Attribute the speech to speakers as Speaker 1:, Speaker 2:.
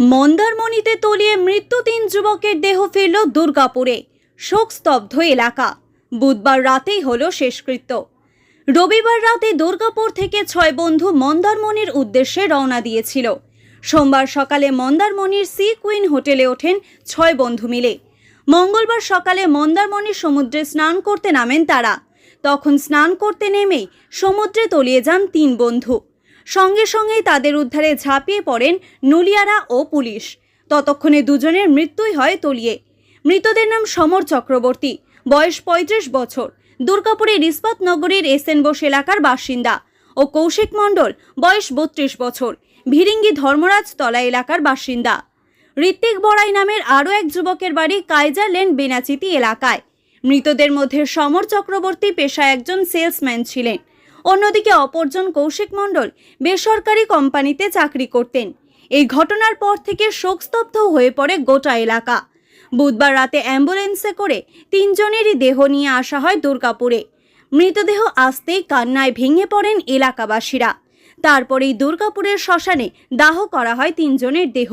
Speaker 1: মন্দারমণিতে তলিয়ে মৃত্যু তিন যুবকের দেহ ফিরল দুর্গাপুরে। শোকস্তব্ধ এলাকা। বুধবার রাতেই হল শেষকৃত্য। রবিবার রাতে দুর্গাপুর থেকে ছয় বন্ধু মন্দারমণির উদ্দেশ্যে রওনা দিয়েছিল। সোমবার সকালে মন্দারমণির সি কুইন হোটেলে ওঠেন ছয় বন্ধু মিলে। মঙ্গলবার সকালে মন্দারমণির সমুদ্রে স্নান করতে নামেন তারা। তখন স্নান করতে নেমেই সমুদ্রে তলিয়ে যান তিন বন্ধু। সঙ্গে সঙ্গেই তাদের উদ্ধারে ঝাঁপিয়ে পড়েন নুলিয়ারা ও পুলিশ। ততক্ষণে দুজনের মৃত্যুই হয় তলিয়ে। মৃতদের নাম সমর চক্রবর্তী, বয়স পঁয়ত্রিশ বছর, দুর্গাপুরের ইস্পাত নগরীর এস এন বোস এলাকার বাসিন্দা ও কৌশিক মণ্ডল, বয়স বত্রিশ বছর, ভিরিঙ্গি ধর্মরাজ তলা এলাকার বাসিন্দা। ঋত্বিক বড়াই নামের আরও এক যুবকের বাড়ি কাইজার লেন বেনাচিতি এলাকায়। মৃতদের মধ্যে সমর চক্রবর্তী পেশায় একজন সেলসম্যান ছিলেন। অন্যদিকে অপরজন কৌশিক মণ্ডল বেসরকারি কোম্পানিতে চাকরি করতেন। এই ঘটনার পর থেকে শোকস্তব্ধ হয়ে পড়ে গোটা এলাকা। বুধবার রাতে অ্যাম্বুলেন্সে করে তিনজনেরই দেহ নিয়ে আসা হয় দুর্গাপুরে। মৃতদেহ আসতেই কান্নায় ভেঙে পড়েন এলাকাবাসীরা। তারপরেই দুর্গাপুরের শ্মশানে দাহ করা হয় তিনজনের দেহ।